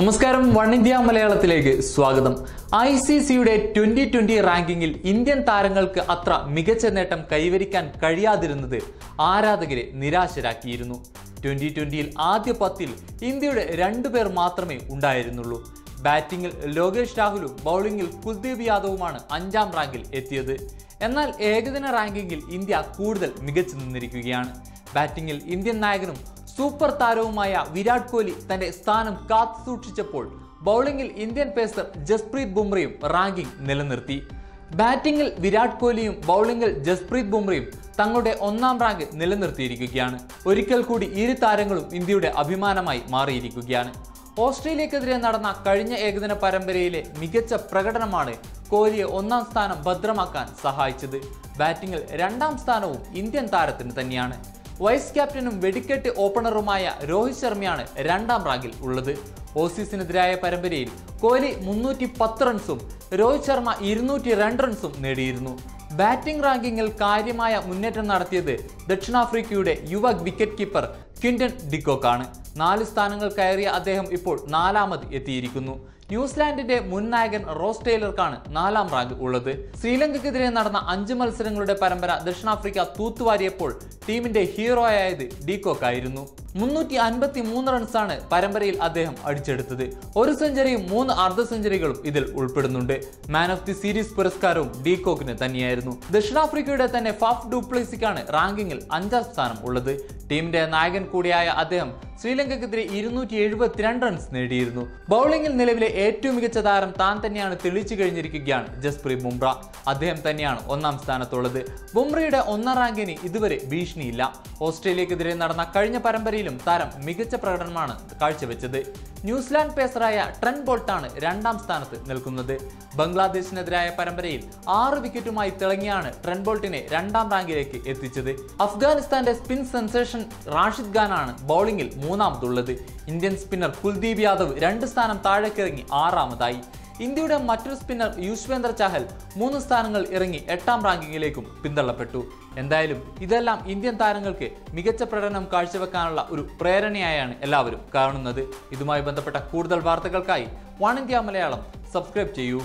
നമസ്കാരം one India മലയാളത്തിലേക്ക് സ്വാഗതം. ഐ സി സിയുടെ ട്വന്റി ട്വന്റി റാങ്കിങ്ങിൽ ഇന്ത്യൻ താരങ്ങൾക്ക് അത്ര മികച്ച നേട്ടം കൈവരിക്കാൻ കഴിയാതിരുന്നത് ആരാധകരെ നിരാശരാക്കിയിരുന്നു. ട്വന്റി ട്വന്റിയിൽ ആദ്യ പത്തിൽ ഇന്ത്യയുടെ രണ്ടു പേർ മാത്രമേ ഉണ്ടായിരുന്നുള്ളൂ. ബാറ്റിംഗിൽ ലോകേഷ് രാഹുലും ബൗളിംഗിൽ കുൽദീപ് യാദവുമാണ് അഞ്ചാം റാങ്കിൽ എത്തിയത്. എന്നാൽ ഏകദിന റാങ്കിങ്ങിൽ ഇന്ത്യ കൂടുതൽ മികച്ചു നിന്നിരിക്കുകയാണ്. ബാറ്റിംഗിൽ ഇന്ത്യൻ നായകനും സൂപ്പർ താരവുമായ വിരാട് കോഹ്ലി തന്റെ സ്ഥാനം കാത്തു സൂക്ഷിച്ചപ്പോൾ ബൗളിംഗിൽ ഇന്ത്യൻ പേസർ ജസ്പ്രീത് ബുംറയും റാങ്കിംഗ് നിലനിർത്തി. ബാറ്റിംഗിൽ വിരാട് കോഹ്ലിയും ബൗളിംഗിൽ ജസ്പ്രീത് ബുംറയും തങ്ങളുടെ ഒന്നാം റാങ്ക് നിലനിർത്തിയിരിക്കുകയാണ്. ഒരിക്കൽ കൂടി ഇരു താരങ്ങളും ഇന്ത്യയുടെ അഭിമാനമായി മാറിയിരിക്കുകയാണ്. ഓസ്ട്രേലിയക്കെതിരെ നടന്ന കഴിഞ്ഞ ഏകദിന പരമ്പരയിലെ മികച്ച പ്രകടനമാണ് കോഹ്ലിയെ ഒന്നാം സ്ഥാനം ഭദ്രമാക്കാൻ സഹായിച്ചത്. ബാറ്റിംഗിൽ രണ്ടാം സ്ഥാനവും ഇന്ത്യൻ താരത്തിന് തന്നെയാണ്. വൈസ് ക്യാപ്റ്റനും വെടിക്കെട്ട് ഓപ്പണറുമായ രോഹിത് ശർമ്മയാണ് രണ്ടാം റാങ്കിൽ ഉള്ളത്. ഓസീസിനെതിരായ പരമ്പരയിൽ കോഹ്ലി മുന്നൂറ്റി പത്ത് റൺസും രോഹിത് ശർമ്മ ഇരുന്നൂറ്റി രണ്ട് റൺസും നേടിയിരുന്നു. ബാറ്റിംഗ് റാങ്കിങ്ങിൽ കാര്യമായ മുന്നേറ്റം നടത്തിയത് ദക്ഷിണാഫ്രിക്കയുടെ യുവ വിക്കറ്റ് കീപ്പർ ക്വിൻഡൻ ഡിക്കോക്കാണ്. നാല് സ്ഥാനങ്ങൾ കയറിയ അദ്ദേഹം ഇപ്പോൾ നാലാമത് എത്തിയിരിക്കുന്നു. ന്യൂസിലാൻഡിന്റെ മുൻ നായകൻ റോസ് ടൈലർക്കാണ് നാലാം റാങ്ക് ഉള്ളത്. ശ്രീലങ്കയ്ക്കെതിരെ നടന്ന അഞ്ച് മത്സരങ്ങളുടെ പരമ്പര ദക്ഷിണാഫ്രിക്ക തൂത്തുവാരിയപ്പോൾ ടീമിന്റെ ഹീറോ ആയത് ഡീകോക്ക് ആയിരുന്നു മുന്നൂറ്റി അൻപത്തി മൂന്ന് റൺസാണ് പരമ്പരയിൽ അദ്ദേഹം അടിച്ചെടുത്തത്. ഒരു സെഞ്ചുറിയും മൂന്ന് അർദ്ധ സെഞ്ചുറികളും ഇതിൽ ഉൾപ്പെടുന്നുണ്ട്. മാൻ ഓഫ് ദി സീരീസ് പുരസ്കാരവും ഡീകോക്കിന് തന്നെയായിരുന്നു. ദക്ഷിണാഫ്രിക്കയുടെ തന്നെ ഫാഫ് ഡുപ്ലേസിക്കാണ് റാങ്കിങ്ങിൽ അഞ്ചാം സ്ഥാനം ഉള്ളത്. ടീമിന്റെ നായകൻ കൂടിയായ അദ്ദേഹം ശ്രീലങ്കയ്ക്കെതിരെ ഇരുന്നൂറ്റി എഴുപത്തിരണ്ട് റൺസ് നേടിയിരുന്നു. ബൗളിംഗിൽ നിലവിലെ ഏറ്റവും മികച്ച താരം താൻ തന്നെയാണ് തെളിയിച്ചു കഴിഞ്ഞിരിക്കുകയാണ് ജസ്പ്രീത് ബുംറ. അദ്ദേഹം തന്നെയാണ് ഒന്നാം സ്ഥാനത്തുള്ളത്. ബുംറയുടെ ഒന്നാം റാങ്കിന് ഇതുവരെ ഭീഷണിയില്ല. ഓസ്ട്രേലിയക്കെതിരെ നടന്ന കഴിഞ്ഞ പരമ്പരയിലും താരം മികച്ച പ്രകടനമാണ് കാഴ്ചവെച്ചത്. ന്യൂസിലാൻഡ് പേസറായ ട്രെൻ ബോൾട്ടാണ് രണ്ടാം സ്ഥാനത്ത് നിൽക്കുന്നത്. ബംഗ്ലാദേശിനെതിരായ പരമ്പരയിൽ ആറ് വിക്കറ്റുമായി തിളങ്ങിയാണ് ട്രെൻ ബോൾട്ടിനെ രണ്ടാം റാങ്കിലേക്ക് എത്തിച്ചത്. അഫ്ഗാനിസ്ഥാന്റെ സ്പിൻ സെൻസേഷൻ റാഷിദ് ഖാനാണ് ബൗളിംഗിൽ മൂന്നാമതുള്ളത്. ഇന്ത്യൻ സ്പിന്നർ കുൽദീപ് യാദവ് രണ്ട് സ്ഥാനം താഴേക്കിറങ്ങി ആറാമതായി. ഇന്ത്യയുടെ മറ്റൊരു സ്പിന്നർ യുശ്വേന്ദ്ര ചാഹൽ മൂന്ന് സ്ഥാനങ്ങൾ ഇറങ്ങി എട്ടാം റാങ്കിങ്ങിലേക്കും പിന്തള്ളപ്പെട്ടു. എന്തായാലും ഇതെല്ലാം ഇന്ത്യൻ താരങ്ങൾക്ക് മികച്ച പ്രകടനം കാഴ്ചവെക്കാനുള്ള ഒരു പ്രേരണയായാണ് എല്ലാവരും കാണുന്നത്. ഇതുമായി ബന്ധപ്പെട്ട കൂടുതൽ വാർത്തകൾക്കായി വൺ ഇന്ത്യ മലയാളം സബ്സ്ക്രൈബ് ചെയ്യൂ.